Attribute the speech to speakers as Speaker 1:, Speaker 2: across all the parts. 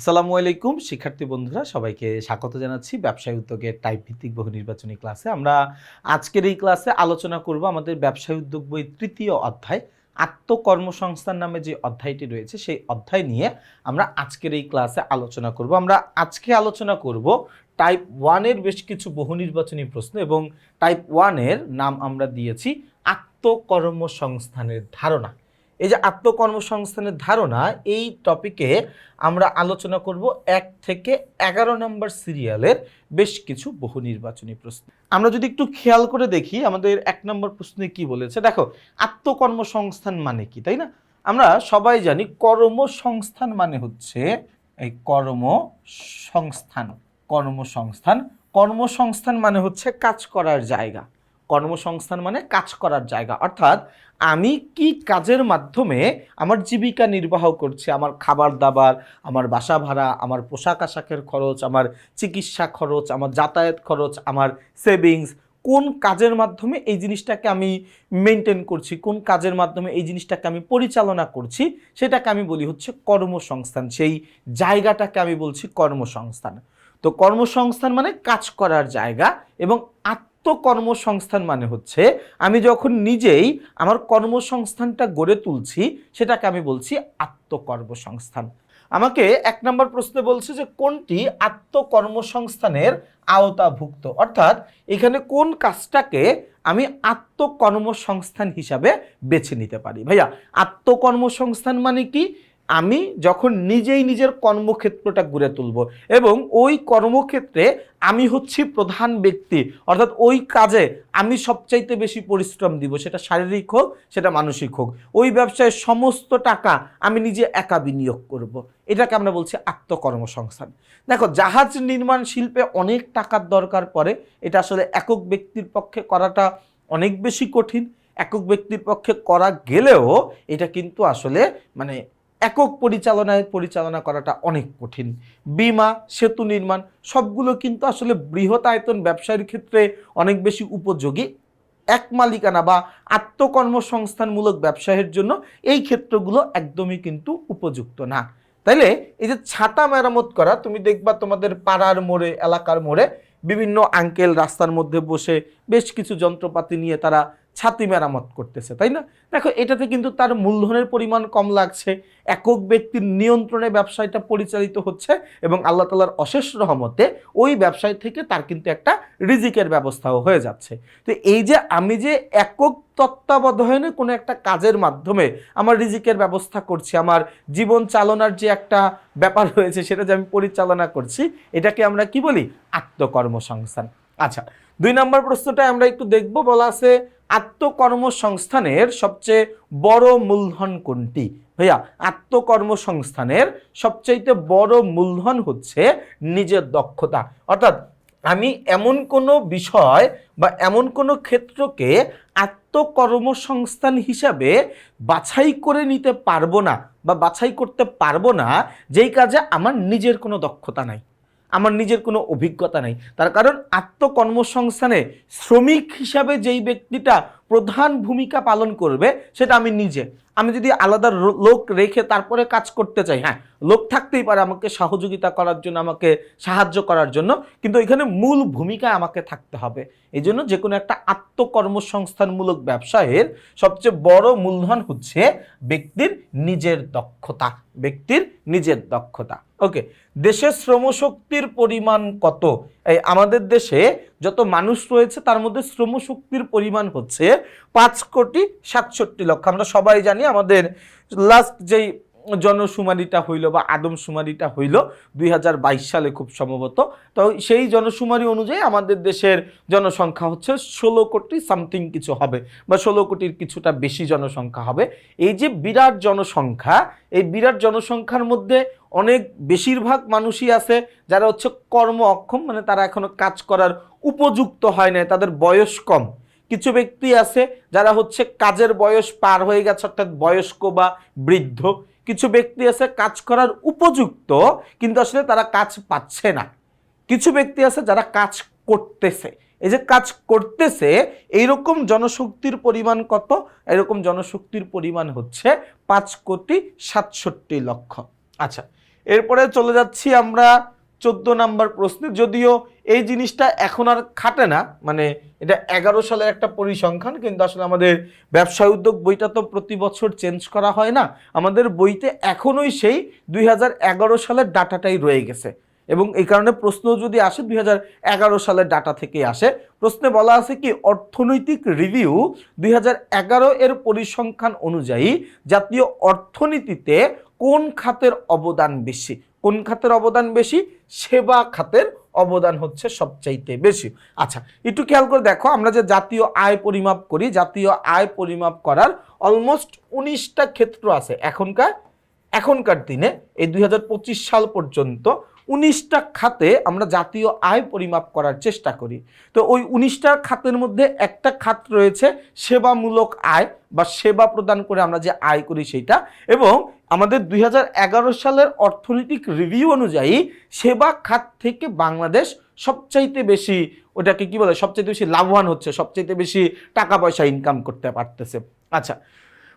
Speaker 1: আসসালামু আলাইকুম, শিক্ষার্থী বন্ধুরা, সবাইকে স্বাগত জানাচ্ছি ব্যবসায় উদ্যোগের টাইপ ভিত্তিক বহু নির্বাচনী ক্লাসে। আমরা আজকের এই ক্লাসে আলোচনা করব আমাদের ব্যবসায় উদ্যোগ বই তৃতীয় অধ্যায়, আত্মকর্মসংস্থান নামে যে অধ্যায়টি রয়েছে, সেই অধ্যায় নিয়ে আমরা আজকের এই ক্লাসে আলোচনা করব। আমরা আজকে আলোচনা করব টাইপ ওয়ানের বেশ কিছু বহু নির্বাচনী প্রশ্ন এবং টাইপ ওয়ানের নাম আমরা দিয়েছি আত্মকর্মসংস্থানের ধারণা। এই যে আত্মকর্মসংস্থানের ধারণা, এই টপিকে আমরা আলোচনা করব এক থেকে এগারো নম্বর সিরিয়ালের বেশ কিছু বহু নির্বাচনী প্রশ্ন। আমরা যদি একটু খেয়াল করে দেখি, আমাদের এক নম্বর প্রশ্নে কি বলেছে, দেখো, আত্মকর্মসংস্থান মানে কি, তাই না? আমরা সবাই জানি কর্মসংস্থান মানে হচ্ছে এই কর্মসংস্থান কর্মসংস্থান। কর্মসংস্থান মানে হচ্ছে কাজ করার জায়গা। কর্মসংস্থান মানে কাজ করার জায়গা। অর্থাৎ আমি কি কাজের মাধ্যমে আমার জীবিকা নির্বাহ করছি? আমার খাবার দাবার আমার বাসা ভাড়া, আমার পোশাক আশাকের খরচ, আমার চিকিৎসা খরচ, আমার যাতায়াত খরচ, আমার সেভিংস, কোন কাজের মাধ্যমে এই জিনিসটাকে আমি মেনটেন করছি? কোন কাজের মাধ্যমে এই জিনিসটাকে আমি পরিচালনা করছি? সেটাকে আমি বলি হচ্ছে কর্মসংস্থান। সেই জায়গাটাকে আমি বলছি কর্মসংস্থান। তো কর্মসংস্থান মানে কাজ করার জায়গা এবং আত্মকর্মসংস্থান মানে হচ্ছে, আমি যখন নিজেই আমার কর্মসংস্থানটা গড়ে তুলছি, সেটাকে আমি বলছি আত্মকর্মসংস্থান। আমাকে এক নম্বর প্রশ্নে বলছে যে, কোনটি আত্মকর্মসংস্থানের আওতাভুক্ত? অর্থাৎ এখানে কোন কাজটাকে আমি আত্মকর্মসংস্থান হিসাবে বেছে নিতে পারি? ভাইয়া, আত্মকর্মসংস্থান মানে কি? আমি যখন নিজেই নিজের কর্মক্ষেত্রটা গড়ে তুলব এবং ওই কর্মক্ষেত্রে আমি হচ্ছি প্রধান ব্যক্তি, অর্থাৎ ওই কাজে আমি সবচাইতে বেশি পরিশ্রম দিব, সেটা শারীরিক হোক, সেটা মানসিক হোক। ওই ব্যবসায় সমস্ত টাকা আমি নিজে একা বিনিয়োগ করব। এটাকে আমরা বলছি আত্মকর্মসংস্থান। দেখো, জাহাজ নির্মাণ শিল্পে অনেক টাকার দরকার পড়ে, এটা আসলে একক ব্যক্তির পক্ষে করাটা অনেক বেশি কঠিন। একক ব্যক্তির পক্ষে করা গেলেও এটা কিন্তু আসলে মানে একক পরিচালনায় পরিচালনা করাটা অনেক কঠিন। বিমা, সেতু নির্মাণ, সবগুলো কিন্তু আসলে বৃহৎ আয়তন ব্যবসায়ের ক্ষেত্রে অনেক বেশি উপযোগী। এক মালিকানা বা আত্মকর্মসংস্থানমূলক ব্যবসায়ের জন্য এই ক্ষেত্রগুলো একদমই কিন্তু উপযুক্ত না। তাইলে এই যে ছাতা মেরামত করা, তুমি দেখবা তোমাদের পাড়ার মোড়ে, এলাকার মোড়ে বিভিন্ন আঙ্কেল রাস্তার মধ্যে বসে বেশ কিছু যন্ত্রপাতি নিয়ে তারা ছাতি মেরামত করতেছে, তাই না? দেখো, এটাতে কিন্তু তার মূলধনের পরিমাণ কম লাগছে। একক ব্যক্তির নিয়ন্ত্রণে ব্যবসায়টা পরিচালিত হচ্ছে এবং আল্লাহ তালার অশেষ রহমতে ওই ব্যবসায় থেকে তার কিন্তু একটা রিজিকের ব্যবস্থাও হয়ে যাচ্ছে। তো এই যে আমি যে একক তত্ত্বাবধানে কোনো একটা কাজের মাধ্যমে আমার রিজিকের ব্যবস্থা করছি, আমার জীবন চালনার যে একটা ব্যাপার রয়েছে সেটা যে আমি পরিচালনা করছি, এটাকে আমরা কি বলি? আত্মকর্মসংস্থান। আচ্ছা দুই নম্বর প্রশ্নটা আমরা একটু দেখব, বলা আছে আত্মকর্মসংস্থানের সবচেয়ে বড় মূলধন কোনটি? ভাইয়া, আত্মকর্মসংস্থানের সবচাইতে বড় মূলধন হচ্ছে নিজের দক্ষতা। অর্থাৎ আমি এমন কোনো বিষয় বা এমন কোনো ক্ষেত্রকে আত্মকর্মসংস্থান হিসাবে বাছাই করে নিতে পারব না বা বাছাই করতে পারব না, যেই কাজে আমার নিজের কোনো দক্ষতা নাই। আমার নিজের কোনো অভিজ্ঞতা নেই। তার কারণ আত্মকর্মসংস্থানে শ্রমিক হিসাবে যেই ব্যক্তিটা প্রধান ভূমিকা পালন করবে, সেটা আমি নিজে। আমি যদি আলাদা লোক রেখে তারপরে কাজ করতে চাই হ্যাঁ লোক থাকতেই পারে আমাকে সহযোগিতা করার জন্য, আমাকে সাহায্য করার জন্য, কিন্তু এখানে মূল ভূমিকা আমাকে থাকতে হবে। এই জন্য যে কোনো একটা আত্মকর্মসংস্থানমূলক ব্যবসায়ের সবচেয়ে বড় মূলধন হচ্ছে ব্যক্তির নিজের দক্ষতা, ব্যক্তির নিজের দক্ষতা। ওকে দেশের শ্রমশক্তির পরিমাণ কত? এই আমাদের দেশে যত মানুষ রয়েছে, তার মধ্যে শ্রমশক্তির পরিমাণ হচ্ছে পাঁচ কোটি সাতষট্টি লক্ষ। আমরা সবাই জানি আমাদের লাস্ট যেই জনশুমারিটা হইল বা আদমশুমারিটা হইল দুই হাজার বাইশ সালে খুব সম্ভবত। তো সেই জনশুমারি অনুযায়ী আমাদের দেশের জনসংখ্যা হচ্ছে ষোলো কোটি সামথিং কিছু হবে বা ষোলো কোটির কিছুটা বেশি জনসংখ্যা হবে। এই যে বিরাট জনসংখ্যা, এই বিরাট জনসংখ্যার মধ্যে অনেক বেশিরভাগ মানুষই আছে যারা হচ্ছে কর্ম অক্ষম মানে তারা এখনও কাজ করার উপযুক্ত হয় না তাদের বয়স কম। কিছু ব্যক্তি আছে যারা হচ্ছে কাজের বয়স পার হয়ে গেছে, অর্থাৎ বয়স্ক বা বৃদ্ধ। কিছু ব্যক্তি আছে কাজ করার উপযুক্ত, কিন্তু আসলে তারা কাজ পাচ্ছে না। কিছু ব্যক্তি আছে যারা কাজ করতেছে। এই যে কাজ করতেছে, এইরকম জনশক্তির পরিমাণ কত? এরকম জনশক্তির পরিমাণ হচ্ছে পাঁচ কোটি সাতষট্টি লক্ষ। আচ্ছা এরপরে চলে যাচ্ছি আমরা চোদ্দ নাম্বার প্রশ্নে, যদিও এই জিনিসটা এখন আর খাটে না মানে এটা এগারো সালের একটা পরিসংখ্যান, কিন্তু আসলে আমাদের ব্যবসায় উদ্যোগ বইটা তো প্রতি বছর চেঞ্জ করা হয় না। আমাদের বইতে এখনোই সেই দুই এগারো সালের ডাটাটাই রয়ে গেছে। এবং এই কারণে প্রশ্ন যদি আসে, দুই হাজার এগারো সালের ডাটা থেকে আসে। প্রশ্নে বলা আছে কি, অর্থনৈতিক রিভিউ দুই এগারো এর পরিসংখ্যান অনুযায়ী জাতীয় অর্থনীতিতে কোন খাতের অবদান বেশি? কোন খাতের অবদান বেশি? সেবা খাতের অবদান হচ্ছে সবচাইতে বেশি। আচ্ছা একটু খেয়াল করে দেখো, আমরা যে জাতীয় আয় পরিমাপ করি, জাতীয় আয় পরিমাপ করার অলমোস্ট উনিশটা ক্ষেত্র আছে এখনকার। এখনকার দিনে, এই দুই হাজার পঁচিশ সাল পর্যন্ত উনিশটা খাতে আমরা জাতীয় আয় পরিমাপ করার চেষ্টা করি। তো ওই উনিশটা খাতের মধ্যে একটা খাত রয়েছে সেবামূলক আয় বা সেবা প্রদান করে আমরা যে আয় করি সেইটা এবং আমাদের দুই হাজার এগারো সালের অর্থনৈতিক রিভিউ অনুযায়ী সেবা খাত থেকে বাংলাদেশ সবচাইতে বেশি ওটাকে কি বলে? সবচাইতে বেশি লাভবান হচ্ছে, সবচাইতে বেশি টাকা পয়সা ইনকাম করতে পারতেছে। আচ্ছা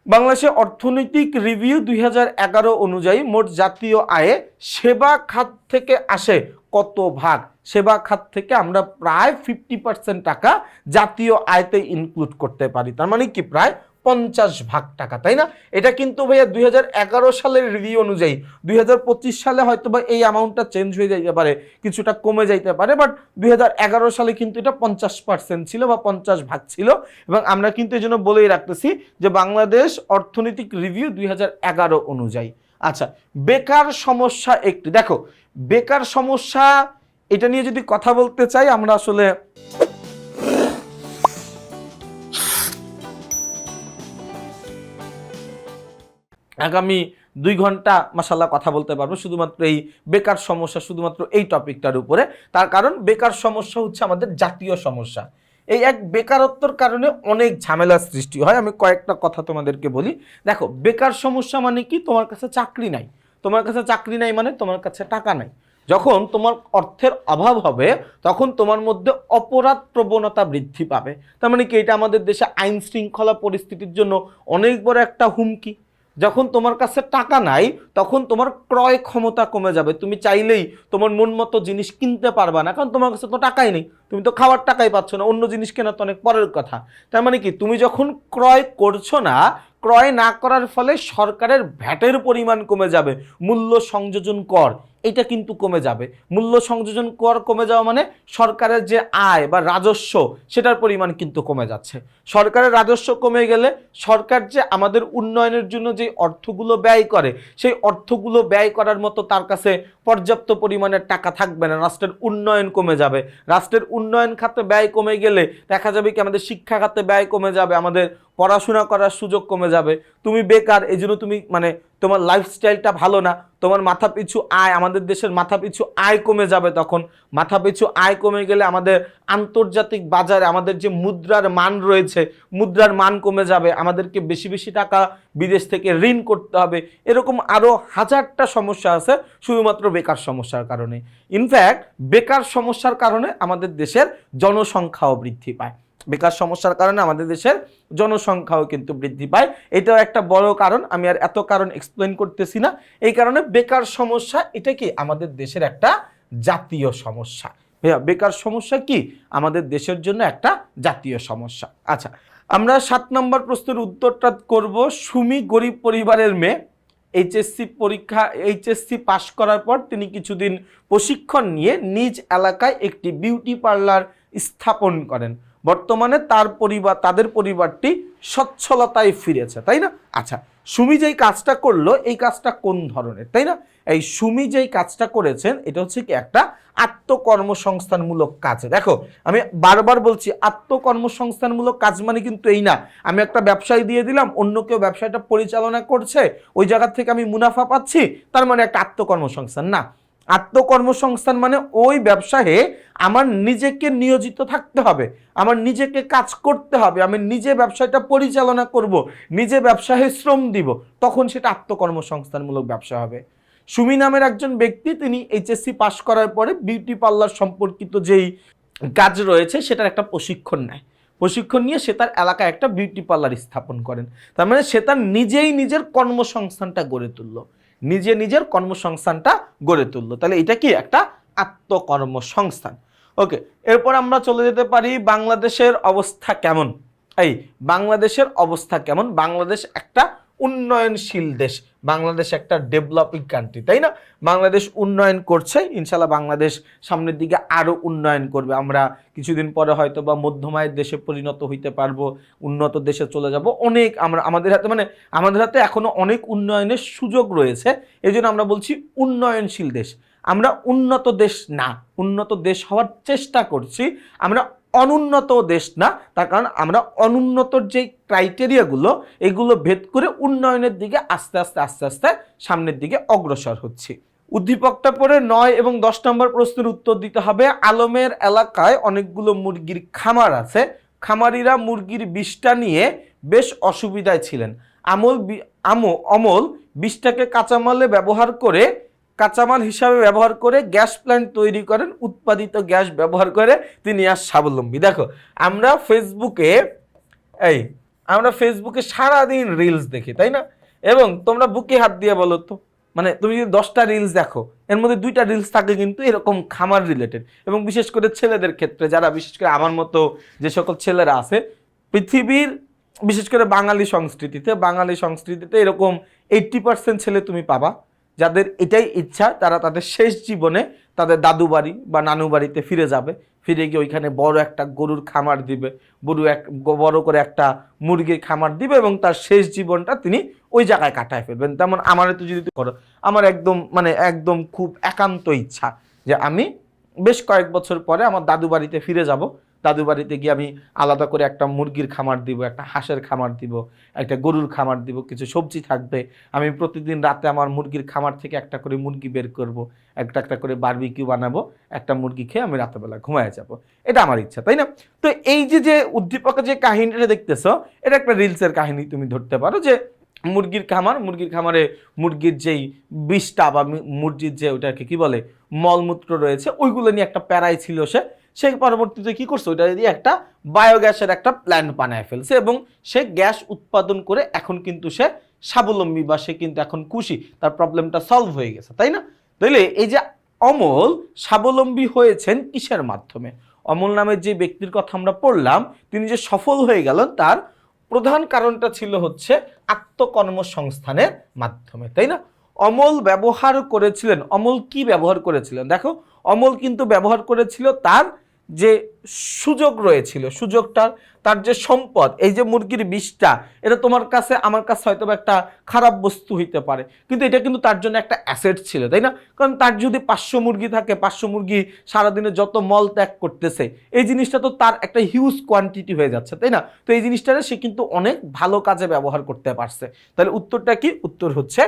Speaker 1: বাংলাদেশের অর্থনৈতিক রিভিউ দুই হাজার এগারো অনুযায়ী মোট জাতীয় আয়ে সেবা খাত থেকে আসে কত ভাগ? সেবা খাত থেকে আমরা প্রায় ফিফটি পার্সেন্ট টাকা জাতীয় আয়তে ইনক্লুড করতে পারি। তার মানে কি? প্রায় পঞ্চাশ ভাগ টাকা, তাই না? এটা কিন্তু ভাইয়া দুই হাজার এগারো সালের রিভিউ অনুযায়ী, দুই হাজার পঁচিশ সালে হয়তো বা এই অ্যামাউন্টটা চেঞ্জ হয়ে যাইতে পারে, কিছুটা কমে যাইতে পারে বাট দুই হাজার এগারো সালে কিন্তু এটা পঞ্চাশ পার্সেন্ট ছিল বা পঞ্চাশ ভাগ ছিল, এবং আমরা কিন্তু এই জন্য বলেই রাখতেছি যে বাংলাদেশ অর্থনৈতিক রিভিউ দুই হাজার এগারো অনুযায়ী। আচ্ছা বেকার সমস্যা একটি, দেখো, বেকার সমস্যা, এটা নিয়ে যদি কথা বলতে চাই, আমরা আসলে আগামী দুই ঘণ্টা মাসাল্লাহ কথা বলতে পারব। শুধুমাত্র এই বেকার সমস্যা, শুধুমাত্র এই টপিকটার উপরে। তার কারণ, বেকার সমস্যা হচ্ছে আমাদের জাতীয় সমস্যা। এই এক বেকারত্বর কারণে অনেক ঝামেলার সৃষ্টি হয়। আমি কয়েকটা কথা তোমাদেরকে বলি। দেখো, বেকার সমস্যা মানে কি? তোমার কাছে চাকরি নাই। তোমার কাছে চাকরি নাই মানে তোমার কাছে টাকা নাই। যখন তোমার অর্থের অভাব হবে, তখন তোমার মধ্যে অপরাধ প্রবণতা বৃদ্ধি পাবে। তার মানে কি? এটা আমাদের দেশে আইন শৃঙ্খলা পরিস্থিতির জন্য অনেক বড় একটা হুমকি। যখন তোমার কাছে টাকা নাই, তখন তোমার ক্রয় ক্ষমতা কমে যাবে। তুমি চাইলেই তোমার মন মতো জিনিস কিনতে পারবা না, কারণ তোমার কাছে তো টাকাই নেই। তুমি তো খাওয়ার টাকাই পাচ্ছ না, অন্য জিনিস কেনা তো অনেক পরের কথা। তার মানে কি? তুমি যখন ক্রয় করছ না, ক্রয় না করার ফলে সরকারের ভ্যাটের পরিমাণ কমে যাবে। মূল্য সংযোজন কর এটা কিন্তু কমে যাবে। মূল্য সংযোজন কর কমে যাওয়া মানে সরকারের যে আয় বা রাজস্ব, সেটার পরিমাণ কিন্তু কমে যাচ্ছে। সরকারের রাজস্ব কমে গেলে সরকার যে আমাদের উন্নয়নের জন্য যে অর্থগুলো ব্যয় করে, সেই অর্থগুলো ব্যয় করার মতো তার কাছে পর্যাপ্ত পরিমাণের টাকা থাকবে না। রাষ্ট্রের উন্নয়ন কমে যাবে। রাষ্ট্রের উন্নয়ন খাতে ব্যয় কমে গেলে দেখা যাবে কি আমাদের শিক্ষা খাতে ব্যয় কমে যাবে, আমাদের পড়াশোনা করার সুযোগ কমে যাবে। তুমি বেকার এই জন্য তুমি মানে তোমার লাইফস্টাইলটা ভালো না, তোমার মাথা পিছু আয়, আমাদের দেশের মাথা পিছু আয় কমে যাবে তখন। মাথা পিছু আয় কমে গেলে আমাদের আন্তর্জাতিক বাজারে আমাদের যে মুদ্রার মান রয়েছে, মুদ্রার মান কমে যাবে। আমাদেরকে বেশি বেশি টাকা বিদেশ থেকে ঋণ করতে হবে। এরকম আরও হাজারটা সমস্যা আছে, শুধুমাত্র বেকার সমস্যার কারণে। ইনফ্যাক্ট বেকার সমস্যার কারণে আমাদের দেশের জনসংখ্যাও বৃদ্ধি পায়। বেকার সমস্যার কারণে আমাদের দেশের জনসংখ্যাও কিন্তু বৃদ্ধি পায়। এটাও একটা বড় কারণ, আমি আর এত কারণ এক্সপ্লেন করতেছি না। এই কারণে বেকার সমস্যা, এটা কি আমাদের দেশের একটা জাতীয় সমস্যা? ভাইয়া, বেকার সমস্যা কি? আমাদের দেশের জন্য একটা জাতীয় সমস্যা। আচ্ছা আমরা সাত নম্বর প্রশ্নের উত্তরটা করব। সুমি গরিব পরিবারের মেয়ে, এইচএসসি পরীক্ষা, এইচএসসি পাশ করার পর তিনি কিছুদিন প্রশিক্ষণ নিয়ে নিজ এলাকায় একটি বিউটি পার্লার স্থাপন করেন। বর্তমানে তার পরিবার, তাদের পরিবারটি সচ্ছলতায় ফিরেছে, তাই না? আচ্ছা সুমি যেই কাজটা করল, এই কাজটা কোন ধরনের, তাই না? এই সুমি যেই কাজটা করেছেন, এটা হচ্ছে কি একটা আত্মকর্মসংস্থানমূলক কাজ। দেখো, আমি বারবার বলছি, আত্মকর্মসংস্থানমূলক কাজ মানে কিন্তু এই না। আমি একটা ব্যবসায় দিয়ে দিলাম, অন্য কেউ ব্যবসাটা পরিচালনা করছে, ওই জায়গা থেকে আমি মুনাফা পাচ্ছি, তার মানে একটা আত্মকর্মসংস্থান। না আত্মকর্মসংস্থান মানে ওই ব্যবসায়ে আমার নিজেকে নিয়োজিত থাকতে হবে, আমার নিজেকে কাজ করতে হবে, আমি নিজে ব্যবসাটা পরিচালনা করব, নিজে ব্যবসায় শ্রম দিব, তখন সেটা আত্মকর্মসংস্থানমূলক ব্যবসা হবে। সুমি নামের একজন ব্যক্তি, তিনি এইচএসসি পাশ করার পরে বিউটি পার্লার সম্পর্কিত যেই কাজ রয়েছে, সেটার একটা প্রশিক্ষণ নেয়। প্রশিক্ষণ নিয়ে সে তার এলাকায় একটা বিউটি পার্লার স্থাপন করেন। তার মানে সে তার নিজেই নিজের কর্মসংস্থানটা গড়ে তুললো। নিজে নিজের কর্মসংস্থানটা গড়ে তুললো। তাহলে এটা কি? একটা আত্মকর্মসংস্থান। ওকে, এরপর আমরা চলে যেতে পারি বাংলাদেশের অবস্থা কেমন? এই বাংলাদেশের অবস্থা কেমন? বাংলাদেশ একটা উন্নয়নশীল দেশ। বাংলাদেশ একটা ডেভেলপিং কান্ট্রি তাই না? বাংলাদেশ উন্নয়ন করছে ইনশাল্লাহ বাংলাদেশ সামনের দিকে আরও উন্নয়ন করবে। আমরা কিছুদিন পরে হয়তো বা মধ্যমায়ের দেশে পরিণত হইতে পারব, উন্নত দেশে চলে যাব। অনেক আমরা, আমাদের হাতে মানে আমাদের হাতে এখনও অনেক উন্নয়নের সুযোগ রয়েছে। এই আমরা বলছি উন্নয়নশীল দেশ। আমরা উন্নত দেশ না, উন্নত দেশ হওয়ার চেষ্টা করছি। আমরা অনুন্নত দেশ না, তার কারণ আমরা অনুন্নতর যে ক্রাইটেরিয়াগুলো এগুলো ভেদ করে উন্নয়নের দিকে আস্তে আস্তে আস্তে আস্তে সামনের দিকে অগ্রসর হচ্ছি। উদ্দীপকটা পরে নয় এবং দশ নম্বর প্রশ্নের উত্তর দিতে হবে। আলমের এলাকায় অনেকগুলো মুরগির খামার আছে। খামারিরা মুরগির বিষটা নিয়ে বেশ অসুবিধায় ছিলেন। আমল বি- আমো অমল বিষটাকে কাঁচামালে ব্যবহার করে কাঁচামাল হিসাবে ব্যবহার করে গ্যাস প্ল্যান্ট তৈরি করেন, উৎপাদিত গ্যাস ব্যবহার করে তিনি আর স্বাবলম্বী। দেখো, আমরা ফেসবুকে, এই, আমরা ফেসবুকে সারাদিন রিলস দেখি, তাই না? এবং তোমরা বুকে হাত দিয়ে বলো তো মানে তুমি যদি দশটা রিলস দেখো, এর মধ্যে দুইটা রিলস থাকে কিন্তু এরকম খামার রিলেটেড এবং বিশেষ করে ছেলেদের ক্ষেত্রে, যারা বিশেষ করে আমার মতো যে সকল ছেলেরা আছে, পৃথিবীর, বিশেষ করে বাঙালি সংস্কৃতিতে বাঙালি সংস্কৃতিতে এরকম এইট্টি পার্সেন্ট ছেলে তুমি পাবা। যাদের এটাই ইচ্ছা, তারা তাদের শেষ জীবনে তাদের দাদু বাড়ি বা নানু বাড়িতে ফিরে যাবে। ফিরে গিয়ে ওইখানে বড় একটা গরুর খামার দিবে, গরু এক, বড় করে একটা মুরগির খামার দিবে এবং তার শেষ জীবনটা তিনি ওই জায়গায় কাটায় ফেলবেন। তেমন আমার তো যদি করো, আমার একদম মানে একদম খুব একান্ত ইচ্ছা যে আমি বেশ কয়েক বছর পরে আমার দাদু বাড়িতে ফিরে যাব। দাদু বাড়িতে গিয়ে আমি আলাদা করে একটা মুরগির খামার দিব, একটা হাঁসের খামার দিব, একটা গরুর খামার দিব, কিছু সবজি থাকবে। আমি প্রতিদিন রাতে আমার মুরগির খামার থেকে একটা করে মুরগি বের করব, একটা একটা করে বারবিকিউ বানাবো, একটা মুরগি খেয়ে আমি রাতেবেলা ঘুমায় যাব। এটা আমার ইচ্ছা, তাই না? তো এই যে যে উদ্দীপকের যে কাহিনীটা দেখতেছো, এটা একটা রিলসের কাহিনী তুমি ধরতে পারো যে মুরগির খামার, মুরগির খামারে মুরগির যেই বিষটা বা মুরগির যে ওটাকে কি বলে, মলমূত্র রয়েছে, ওইগুলো নিয়ে একটা প্যারাই ছিল সে। সে পরবর্তীতে কি করছে? ওইটা দিয়ে একটা বায়োগ্যাসের একটা প্ল্যান্ট বানায় ফেলছে এবং সে গ্যাস উৎপাদন করে এখন কিন্তু সে স্বাবলম্বী বা সে কিন্তু এখন খুশি। তার প্রবলেমটা সলভ হয়ে গেছে, তাই না? তাইলে এই যে অমল স্বাবলম্বী হয়েছেন কিসের মাধ্যমে? অমল নামের যে ব্যক্তির কথা আমরা পড়লাম, তিনি যে সফল হয়ে গেলেন, তার প্রধান কারণটা ছিল হচ্ছে আত্মকর্মসংস্থানের মাধ্যমে, তাই না? অমল ব্যবহার করেছিলেন। অমল কি ব্যবহার করেছিলেন? দেখো, অমল কিন্তু ব্যবহার করেছিল তার যে সুযোগ রয়েছিল, সুযোগটা, তার যে সম্পদ, এই যে মুরগির বিষটা, এটা তোমার কাছে, আমার কাছে হয়তো একটা খারাপ বস্তু হইতে পারে। কিন্তু এটা কিন্তু তার জন্য একটা অ্যাসেট ছিল, তাই না? কারণ তার যদি পাঁচশো মুরগি থাকে, পাঁচশো মুরগি সারাদিনে যত মল ত্যাগ করতেছে, এই জিনিসটা তো তার একটা হিউজ কোয়ান্টিটি হয়ে যাচ্ছে, তাই না? তো এই জিনিসটা সে কিন্তু অনেক ভালো কাজে ব্যবহার করতে পারছে। তাহলে উত্তরটা কি? উত্তর হচ্ছে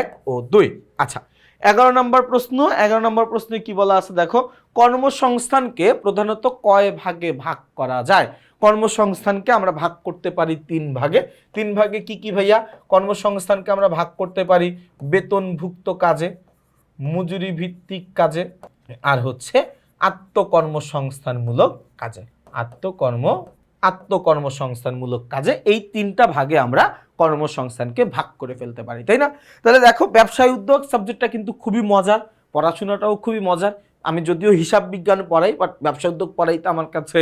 Speaker 1: এক ও দুই। আচ্ছা এগারো নম্বর প্রশ্ন, এগারো নম্বর প্রশ্নে কি বলা আছে? দেখো, কর্মসংস্থানকে প্রধানত কয় ভাগে ভাগ করা যায়? কর্মসংস্থানকে আমরা ভাগ করতে পারি তিন ভাগে। তিন ভাগে কি কি ভাইয়া? কর্মসংস্থানকে আমরা ভাগ করতে পারি বেতনভুক্ত কাজে মজুরি ভিত্তিক কাজে, আর হচ্ছে আত্মকর্মসংস্থানমূলক কাজে। আত্মকর্ম, আত্মকর্মসংস্থানমূলক কাজে এই তিনটা ভাগে আমরা কর্মসংস্থানকে ভাগ করে ফেলতে পারি, তাই না? তাহলে দেখো, ব্যবসায় উদ্যোগ সাবজেক্টটা কিন্তু খুবই মজার, পড়াশোনাটাও খুবই মজার। আমি যদিও হিসাব বিজ্ঞান পড়াই বাট ব্যবসা উদ্যোগ পড়াইতে আমার কাছে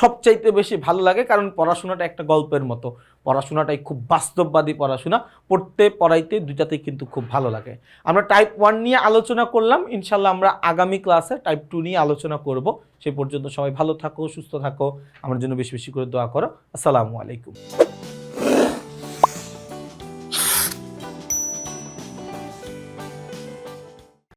Speaker 1: সবচাইতে বেশি ভালো লাগে, কারণ পড়াশোনাটা একটা গল্পের মতো। পড়াশোনাটাই খুব বাস্তববাদী পড়াশোনা, পড়তে, পড়াইতে দুইটাতেই কিন্তু খুব ভালো লাগে। আমরা টাইপ ওয়ান নিয়ে আলোচনা করলাম ইনশাল্লাহ আমরা আগামী ক্লাসে টাইপ টু নিয়ে আলোচনা করব। সেই পর্যন্ত সবাই ভালো থাকো, সুস্থ থাকো, আমার জন্য বেশি বেশি করে দোয়া করো। আসসালামু আলাইকুম।